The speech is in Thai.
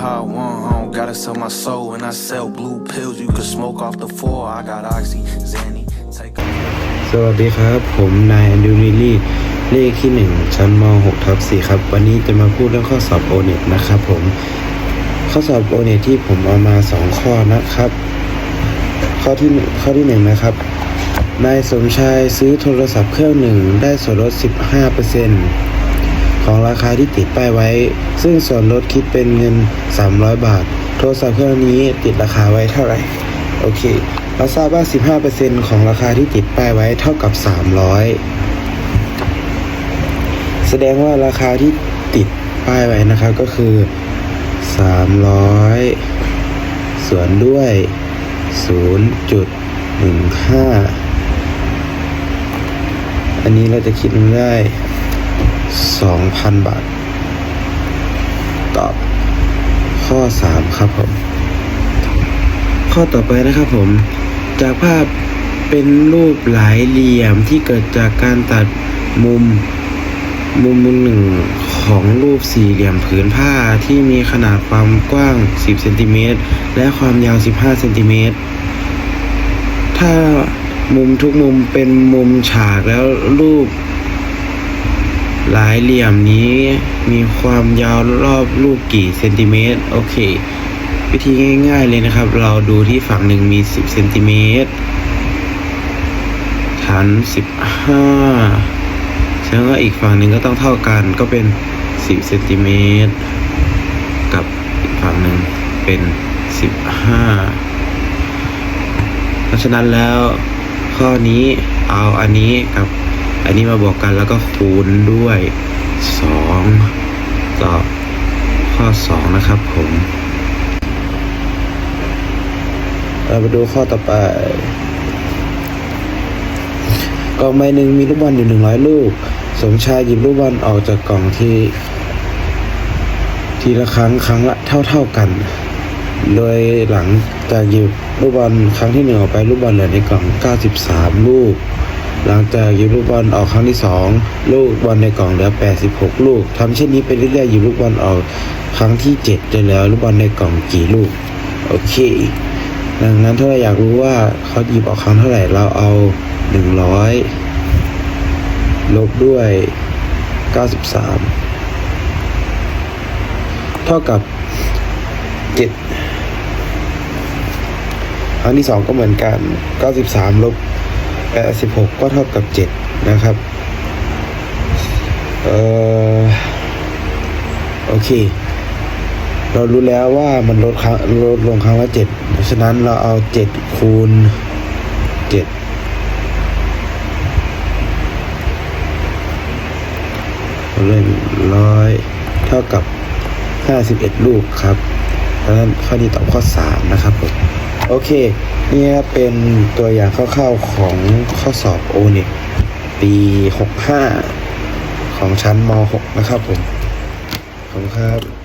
how I want. I don't gotta sell my soul when I sell blue pills. You can smoke off the floor. I got Oxy, Zanny, take a สวัสดีครับ ผมนายแอนดูนิลลี่ เลขที่ 1 ชั้นม .6 ทับ4ครับ วันนี้จะมาพูดเรื่องข้อสอบโอเน็ตนะครับผม ข้อสอบโอเน็ตที่ผมเอามา 2 ข้อนะครับ ข้อที่ข้อที่ 1 นะครับ นายสมชายซื้อโทรศัพท์เครื่องหนึ่งได้ส่วนลด 15% ราคาที่ติดป้ายไว้ ซึ่งส่วนลดคิดเป็นเงิน 300 บาท โทรศัพท์เครื่องนี้ติดราคาไว้เท่าไหร่ โอเคเราทราบว่า 15%ของราคาที่ติดป้ายไว้เท่ากับ 300 แสดงว่าราคาที่ติดป้ายไว้นะครับก็คือ 300 ส่วนด้วย 0.15 อันนี้เราจะคิดได้ 2,000 บาท ตอบ ข้อ 3 ครับผม ข้อต่อไปนะครับผม จากภาพเป็นรูปหลายเหลี่ยมที่เกิดจากการตัดมุมมุมมุมหนึ่งของรูปสี่เหลี่ยมผืนผ้าที่มีขนาดความกว้าง 10 เซนติเมตรและความยาว 15 เซนติเมตร ถ้ามุมทุกมุมเป็นมุมฉากแล้วรูป หลายเหลี่ยมนี้มีความยาวรอบรูปกี่เซนติเมตรโอเค วิธีง่าย ๆเลยนะครับ เราดูที่ฝั่งหนึ่งมี 10เซนติเมตรฐาน 15แสดงว่าอีกฝั่งหนึ่งก็ต้องเท่ากันก็เป็น 10เซนติเมตรกับอีกฝั่งหนึ่งเป็น 15 เพราะฉะนั้นแล้วข้อนี้เอาอันนี้กับ อันนี้มาบวกกันแล้วก็คูณด้วย2ต่อข้อ 2 นะครับผม เรามาดูข้อต่อไปกล่องใบหนึ่งมีลูกบอลอยู่หนึ่งร้อยลูก สมชายหยิบลูกบอลออกจากกล่องที่ ทีละครั้งครั้งละเท่าเท่ากัน โดยหลังจากหยิบลูกบอลครั้งที่หนึ่งออกไปลูกบอลเหลือในกล่อง 93 ลูก หลังจากหยิบลูกบอลออกครั้งที่สองลูกบอลในกล่องเหลือ 86 ลูกทำเช่นนี้ไปเรื่อยๆหยิบลูกบอลออกครั้งที่7จะเหลือลูกบอลในกล่องกี่ลูก โอเค ดังนั้นถ้าเราอยากรู้ว่าเขาหยิบออกครั้งเท่าไหร่เราเอาหนึ่งร้อยลบด้วยเก้าสิบสามเท่ากับเจ็ดครั้งที่สองก็เหมือนกันเก้าสิบสามลบ แปดสิบหกก็เท่ากับเจ็ดนะครับ เออโอเค เรารู้แล้วว่ามันลดครั้งลดลงครั้งละเจ็ดเพราะฉะนั้นเราเอาเจ็ดคูณเจ็ดเลยร้อยเท่ากับห้าสิบเอ็ดลูกครับ เพราะฉะนั้นข้อนี้ตอบข้อสามนะครับผม โอเค นี่เป็นตัวอย่างคร่าวๆของข้อสอบโอเน็ปีหกห้าของชั้นม 6 นะครับผม ขอบคุณครับ